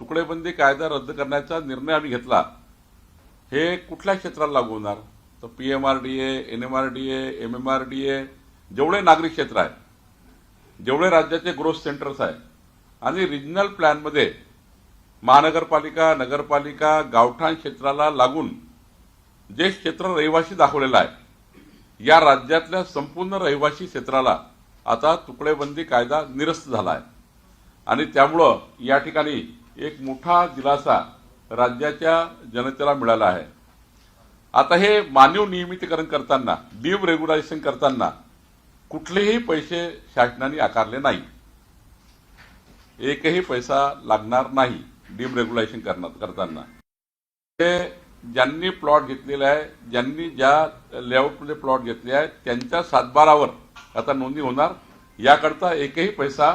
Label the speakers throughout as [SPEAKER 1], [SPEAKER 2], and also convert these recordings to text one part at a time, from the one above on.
[SPEAKER 1] तुकडेबंदी कायदा रद्द करण्याचा निर्णय आम्ही घेतला. हे कुठल्या क्षेत्राला लागू होणार? तर P M R D A N M R D A M M R D A जेवढे नागरिक क्षेत्र आहे जेवढे राज्याचे ग्रोथ सेंटर्स आहे आणि रिजनल प्लॅनमध्ये महानगरपालिका नगरपालिका गावठाण क्षेत्राला लागून जे क्षेत्र रहिवासी दाखवलेलं आहे या राज्यातल्या संपूर्ण रहिवासी क्षेत्राला आता तुकडेबंदी कायदा निरस्त झाला आहे. आणि त्यामुळं या ठिकाणी एक मोठा दिलासा राज्याच्या जनतेला मिळाला आहे. आता हे मानव नियमितीकरण करताना डीम रेग्युलायझेशन करताना कुठलेही पैसे शासनाने आकारले नाही. एकही पैसा लागणार नाही डीम रेग्युलेशन करताना. ते ज्यांनी प्लॉट घेतलेले आहे ज्यांनी ज्या लेआउटमध्ये प्लॉट घेतले आहेत त्यांच्या सातबारावर आता नोंदणी होणार. याकरता एकही पैसा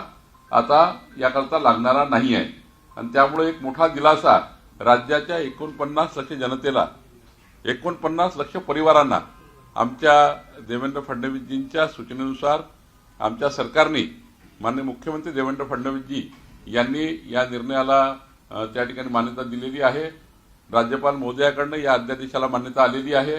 [SPEAKER 1] आता याकरता लागणारा नाही आहे आणि त्यामुळे एक मोठा दिलासा राज्याच्या एकोणपन्नास लक्ष जनतेला एकोणपन्नास लक्ष परिवारांना आमच्या देवेंद्र फडणवीसजींच्या सूचनेनुसार आमच्या सरकारने माननीय मुख्यमंत्री देवेंद्र फडणवीसजी यांनी या निर्णयाला त्या ठिकाणी मान्यता दिलेली आहे. राज्यपाल महोदयाकडनं या अध्यादेशाला मान्यता आलेली आहे.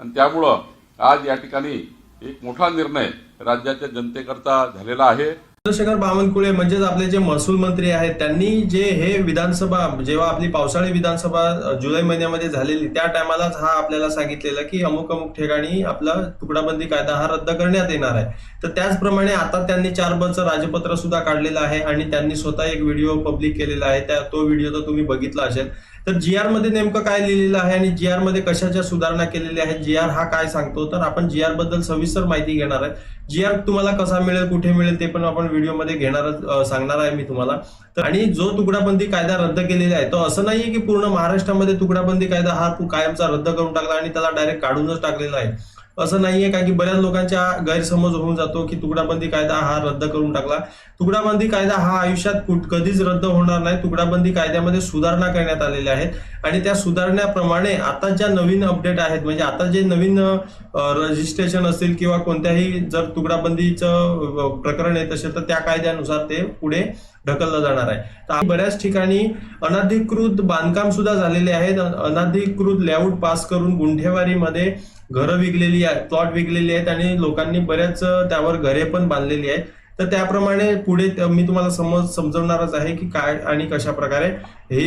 [SPEAKER 1] आणि त्यामुळं आज या ठिकाणी एक मोठा निर्णय राज्याच्या जनतेकरता झालेला आहे.
[SPEAKER 2] चंद्रशेखर बावनकुळे म्हणजेच आपले जे महसूल मंत्री आहेत त्यांनी जे हे विधानसभा जेव्हा आपली पावसाळी विधानसभा जुलै महिन्यामध्ये झालेली त्या टायमालाच हा आपल्याला सांगितलेलं की अमुक अमुक ठिकाणी आपला तुकडाबंदी कायदा हा रद्द करण्यात येणार आहे. तर त्याचप्रमाणे आता त्यांनी चार बचं राजपत्र सुद्धा काढलेलं आहे आणि त्यांनी स्वतः एक व्हिडिओ पब्लिक केलेला आहे त्या तो व्हिडिओ तर तुम्ही बघितला असेल. तर जी आरमध्ये नेमकं काय लिहिलेलं आहे आणि जी आरमध्ये कशाच्या सुधारणा केलेल्या आहेत? जी आर हा काय सांगतो? तर आपण जी आरबद्दल सविस्तर माहिती घेणार आहे. जी आर तुम्हाला कसा मिळेल कुठे मिळेल ते पण आपण व्हिडिओमध्ये घेणार सांगणार आहे मी तुम्हाला. तर आणि जो तुकडाबंदी कायदा रद्द केलेला आहे तो असं नाहीये की पूर्ण महाराष्ट्रामध्ये तुकडाबंदी कायदा हा कायमचा रद्द करून टाकला आणि त्याला डायरेक्ट काढूनच टाकलेला आहे. असं नाहीये कारण की बऱ्याच लोकांच्या गैरसमज होऊन जातो की तुकडाबंदी कायदा हा रद्द करून टाकला. तुकडाबंदी कायदा हा आयुष्यात कुठ- कधीच रद्द होणार नाही. तुकडाबंदी कायद्यामध्ये सुधारणा करण्यात आलेल्या आहेत. आणि त्या सुधारण्याप्रमाणे आता ज्या नवीन अपडेट आहेत म्हणजे आता जे नवीन रजिस्ट्रेशन असेल किंवा कोणत्याही जर तुकडाबंदीचं प्रकरण येत असेल तर त्या कायद्यानुसार ते पुढे ढकललं जाणार आहे. तर बऱ्याच ठिकाणी अनधिकृत बांधकाम सुद्धा झालेले आहेत. अनाधिकृत अनधिकृत लेआउट पास करून गुंठेवारीमध्ये घरं विकलेली आहेत प्लॉट विकलेली आहेत आणि लोकांनी बऱ्याच त्यावर घरे पण बांधलेली आहेत. तर त्याप्रमाणे पुढे मी तुम्हाला समज समजवणारच आहे की काय आणि कशा प्रकारे हे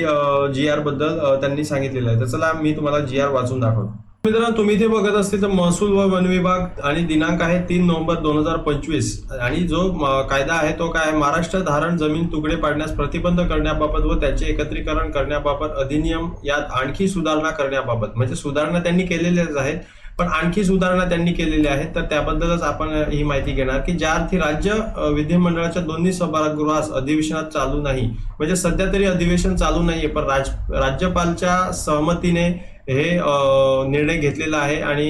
[SPEAKER 2] जी आरबद्दल त्यांनी सांगितलेलं आहे. तर चला मी तुम्हाला जी आर वाचून दाखवतो. मित्रांनो तुम्ही ते बघत असतील तर महसूल व वन विभाग आणि दिनांक आहे तीन नोव्हेंबर दोन हजार पंचवीस. आणि जो कायदा आहे तो काय महाराष्ट्र धारण जमीन तुकडे पाडण्यास प्रतिबंध करण्याबाबत व त्याचे एकत्रीकरण करण्याबाबत अधिनियम यात आणखी सुधारणा करण्याबाबत. म्हणजे सुधारणा त्यांनी केलेल्याच आहेत. पण आणखी सुधारणा त्यांनी केलेल्या आहेत तर त्याबद्दलच आपण ही माहिती घेणार की ज्या अर्थी राज्य विधिमंडळाच्या दोन्ही सभागृहास अधिवेशनात चालू नाही. म्हणजे सध्या तरी अधिवेशन चालू नाहीये पण राज राज्यपालच्या सहमतीने हे निर्णय घेतलेला आहे आणि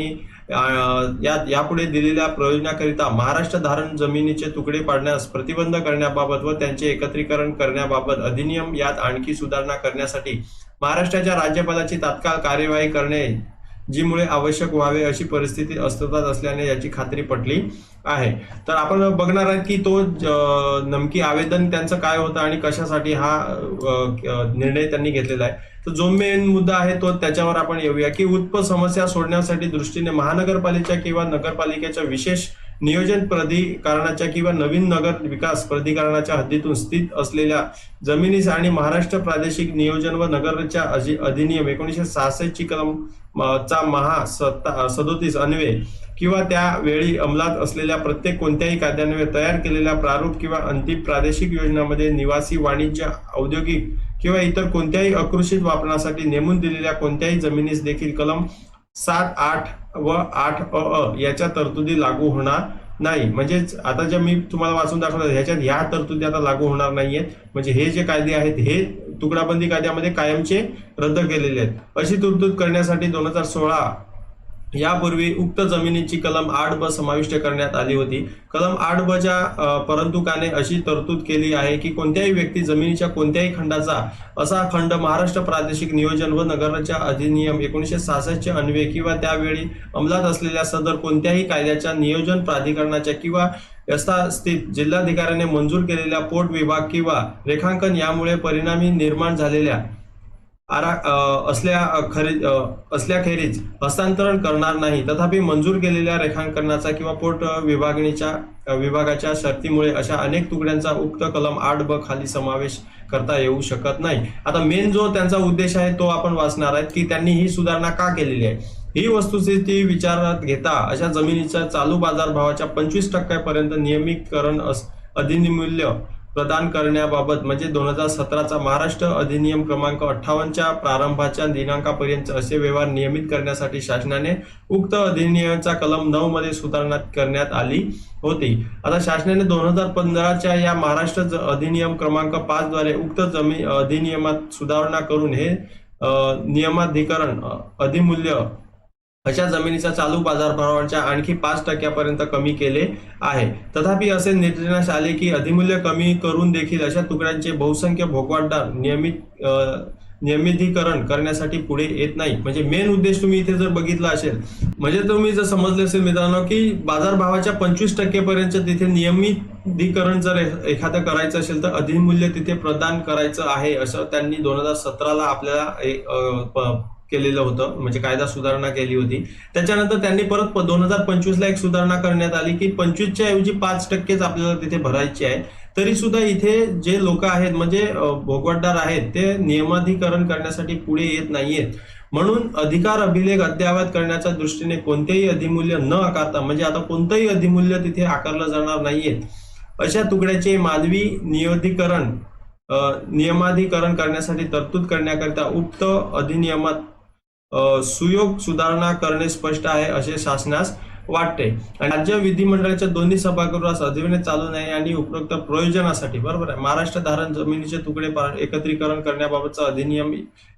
[SPEAKER 2] या यापुढे दिलेल्या प्रयोजनाकरिता महाराष्ट्र धारण जमिनीचे तुकडे पाडण्यास प्रतिबंध करण्याबाबत व त्यांचे एकत्रीकरण करण्याबाबत अधिनियम यात आणखी सुधारणा करण्यासाठी महाराष्ट्राच्या राज्यपालाची तात्काळ कार्यवाही करणे जीमुळे आवश्यक व्हावे अशी परिस्थिती अस्तित्वात असल्याने याची खात्री पटली आहे. तर आपण बघणार आहे की तो नमकी आवेदन त्यांचं काय होतं आणि कशासाठी हा निर्णय त्यांनी घेतलेला आहे. तर जो मेन मुद्दा आहे तो त्याच्यावर आपण येऊया की उत्प समस्या सोडण्यासाठी दृष्टीने महानगरपालिका किंवा नगरपालिकेच्या विशेष नियोजन प्राधिकरणाच्या किंवा नवीन नगर विकास प्राधिकरणाच्या हद्दीतून स्थित असलेल्या जमिनीस आणि महाराष्ट्र प्रादेशिक नियोजन व नगरच्या अधिनियम एकोणीसशे सहासष्टची कलम चा महा सत्ता सदोतीस अन्वे किंवा त्यावेळी अंमलात असलेल्या प्रत्येक कोणत्याही कायद्यान्वये तयार केलेल्या प्रारूप किंवा अंतिम प्रादेशिक योजनामध्ये निवासी वाणिज्य औद्योगिक किंवा इतर कोणत्याही अकृषित वापरासाठी नेमून दिलेल्या कोणत्याही जमिनीस देखील कलम सात आठ व आठ अ अ याच्या तरतुदी लागू होणार नाही. म्हणजेच आता ज्या मी तुम्हाला वाचून दाखवलं ह्याच्यात ह्या तरतुदी आता लागू होणार नाहीयेत. म्हणजे हे जे कायदे आहेत हे तुकडाबंदी कायद्यामध्ये कायमचे रद्द केलेले आहेत. अशी तरतूद करण्यासाठी दोन हजार सोळा यापूर्वी उक्त जमिनीची कलम आठ ब समाविष्ट करण्यात आली होती. कलम आठ बच्या च्या परंतुकाने अशी तरतूद केली आहे की कोणत्याही व्यक्ती जमिनीच्या कोणत्याही खंडाचा असा खंड महाराष्ट्र प्रादेशिक नियोजन व नगराच्या अधिनियम एकोणीसशे सहासष्टचे अन्वये किंवा त्यावेळी अंमलात असलेल्या सदर कोणत्याही कायद्याच्या नियोजन प्राधिकरणाच्या किंवा यथास्थित जिल्हाधिकाऱ्याने मंजूर केलेल्या पोट विभाग किंवा रेखांकन यामुळे परिणामी निर्माण झालेल्या आरा असल्या खरे असल्याखेरीज हस्तांतरण करणार नाही. तथापि मंजूर केलेल्या रेखांकनाचा किंवा पोट विभागणीच्या विभागाच्या शर्तीमुळे अशा अनेक तुकड्यांचा उक्त कलम आठ ब खाली समावेश करता येऊ शकत नाही. आता मेन जो त्यांचा उद्देश आहे तो आपण वाचणार आहेत की त्यांनी ही सुधारणा का केलेली आहे? ही वस्तुस्थिती विचारात घेता अशा जमिनीच्या चालू बाजारभावाच्या पंचवीस टक्क्यापर्यंत नियमितकरण अस- अधिनिमूल्य प्रदान करण्याबाबत म्हणजे दोन हजार सतराचा महाराष्ट्र अधिनियम क्रमांक अठ्ठावन्नच्या प्रारंभाच्या दिनांकापर्यंत असे व्यवहार नियमित करण्यासाठी शासनाने उक्त अधिनियमाचा कलम नऊ मध्ये सुधारणा करण्यात आली होती. आता शासनाने दोन हजार पंधराच्या या महाराष्ट्र अधिनियम क्रमांक पाच द्वारे उक्त जमीन अधिनियमात सुधारणा करून हे नियमाधिकरण अधिमूल्य अशा जमिनीचा चालू बाजारभावाच्या आणखी पाच टक्क्यापर्यंत कमी केले आहे. तथापि असे निर्देशास आले की अधिमूल्य कमी करून देखील अशा तुकड्यांचे बहुसंख्य भोगवाटदार नियमित नियमितीकरण करण्यासाठी पुढे येत नाही. म्हणजे मेन उद्देश तुम्ही इथे जर बघितला असेल म्हणजे तुम्ही जर समजले असेल मित्रांनो की बाजारभावाच्या पंचवीस टक्केपर्यंत तिथे नियमितीकरण जर एखादं करायचं असेल तर अधिमूल्य तिथे प्रदान करायचं आहे असं त्यांनी दोन हजार सतराला आपल्याला केलेलं होतं म्हणजे कायदा सुधारणा केली होती. त्याच्यानंतर त्यांनी परत दोन हजार पंचवीसला एक सुधारणा करण्यात आली की पंचवीसच्या ऐवजी पाच टक्केच आपल्याला तिथे भरायची आहे. तरी सुद्धा इथे जे लोक आहेत म्हणजे अ, भोगवटदार आहेत ते नियमाधिकरण करण्यासाठी पुढे येत नाहीयेत. म्हणून अधिकार अभिलेख अद्ययावत करण्याच्या दृष्टीने कोणतेही अधिमूल्य न आकारता म्हणजे आता कोणतंही अधिमूल्य तिथे आकारलं जाणार नाहीयेत अशा तुकड्याचे मानवी नियोधिकरण नियमाधिकरण करण्यासाठी तरतूद करण्याकरिता उक्त अधिनियमात सुयोग सुधारणा करणे स्पष्ट आहे असे शासनास वाटते. आणि राज्य विधिमंडळाच्या दोन्ही सभागृहास अधिवेशन चालू नाही आणि उपरोक्त प्रयोजनासाठी बरोबर आहे. महाराष्ट्र धारण जमिनीचे तुकडे एकत्रीकरण करण्याबाबतचा अधिनियम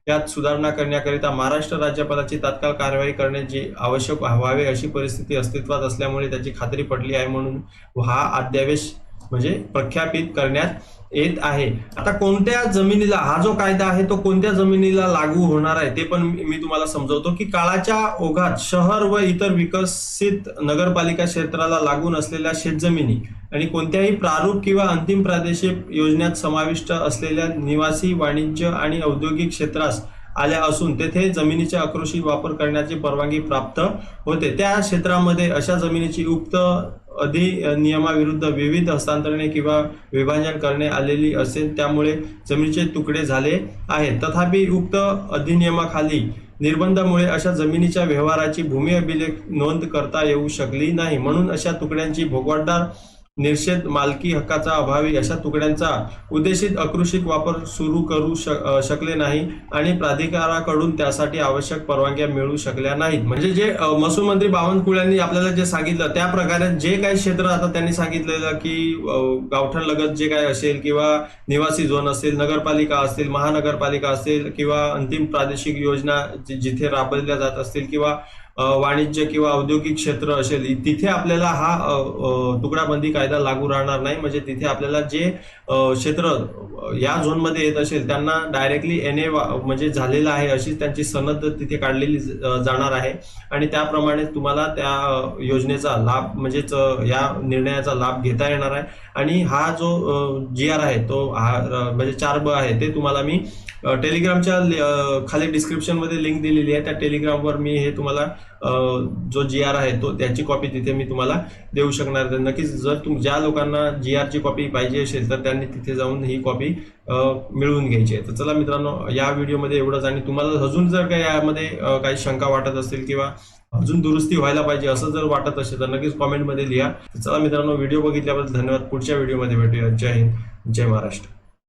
[SPEAKER 2] यात सुधारणा करण्याकरिता महाराष्ट्र राज्यपालाची तात्काळ कारवाई करण्याची आवश्यक व्हावे अशी परिस्थिती अस्तित्वात असल्यामुळे त्याची खात्री पडली आहे म्हणून हा अध्यादेश म्हणजे प्रख्यापित करण्यात येत आहे. आता कोणत्या जमिनीला हा जो कायदा आहे तो कोणत्या जमिनीला लागू होणार आहे ते पण मी तुम्हाला समजवतो की काळाच्या ओघात शहर व इतर विकसित नगरपालिका क्षेत्राला लागून असलेल्या शेतजमिनी आणि कोणत्याही प्रारूप किंवा अंतिम प्रादेशिक योजनेत समाविष्ट असलेल्या निवासी वाणिज्य आणि औद्योगिक क्षेत्रास आल्या असून तेथे जमिनीच्या अक्रोशी वापर करण्याची परवानगी प्राप्त होते. त्या क्षेत्रामध्ये अशा जमिनीची उक्त अधिनियमाविरुद्ध विविध हस्तांतरणे किंवा विभाजन करणे आलेली असेल त्यामुळे जमिनीचे तुकडे झाले आहेत. तथापि उक्त अधिनियमाखाली निर्बंधामुळे अशा जमिनीच्या व्यवहाराची भूमी अभिलेख नोंद करता येऊ शकली नाही. म्हणून अशा तुकड्यांची भोगवाटदार निषेध मालकी हक्काचा अभावी अशा तुकड्यांचा उद्देशित अकृषिक वापर सुरू करू शक शकले नाही आणि प्राधिकाराकडून त्यासाठी आवश्यक परवानग्या मिळू शकल्या नाहीत. म्हणजे जे महसूल मंत्री बावनकुळ्यांनी आपल्याला जे सांगितलं त्या प्रकारे जे काही क्षेत्र आता त्यांनी सांगितलेलं की गावठण लगत जे काय असेल किंवा निवासी झोन असेल नगरपालिका असतील महानगरपालिका असेल किंवा अंतिम प्रादेशिक योजना जिथे राबवल्या जात असतील किंवा वाणिज्य किंवा औद्योगिक क्षेत्र असेल तिथे आपल्याला हा तुकडाबंदी कायदा लागू राहणार नाही. म्हणजे तिथे आपल्याला जे क्षेत्र या झोनमध्ये येत असेल त्यांना डायरेक्टली एन ए म्हणजे झालेलं आहे अशी त्यांची सनद तिथे काढलेली जाणार आहे. आणि त्याप्रमाणे तुम्हाला त्या योजनेचा लाभ म्हणजेच या निर्णयाचा लाभ घेता येणार आहे. आणि हा जो जी आर आहे तो हा म्हणजे चार ब आहे ते तुम्हाला मी टेलिग्रामच्या खाली डिस्क्रिप्शनमध्ये लिंक दिलेली आहे. त्या टेलिग्रामवर मी हे तुम्हाला जो जी आर आहे तो त्याची कॉपी तिथे मी तुम्हाला देऊ शकणार. आहे. नक्कीच जर तुम ज्या लोकांना जी आरची कॉपी पाहिजे असेल तर त्यांनी तिथे जाऊन ही कॉपी मिळवून घ्यायची आहे. तर चला मित्रांनो या व्हिडिओमध्ये एवढंच. आणि तुम्हाला अजून जर काही यामध्ये काही शंका वाटत असतील किंवा अजून दुरुस्ती व्हायला पाहिजे असं जर वाटत असेल तर नक्कीच कॉमेंटमध्ये लिहा. तर चला मित्रांनो व्हिडिओ बघितल्याबद्दल धन्यवाद. पुढच्या व्हिडिओमध्ये भेटूया. जय हिंद. जय महाराष्ट्र.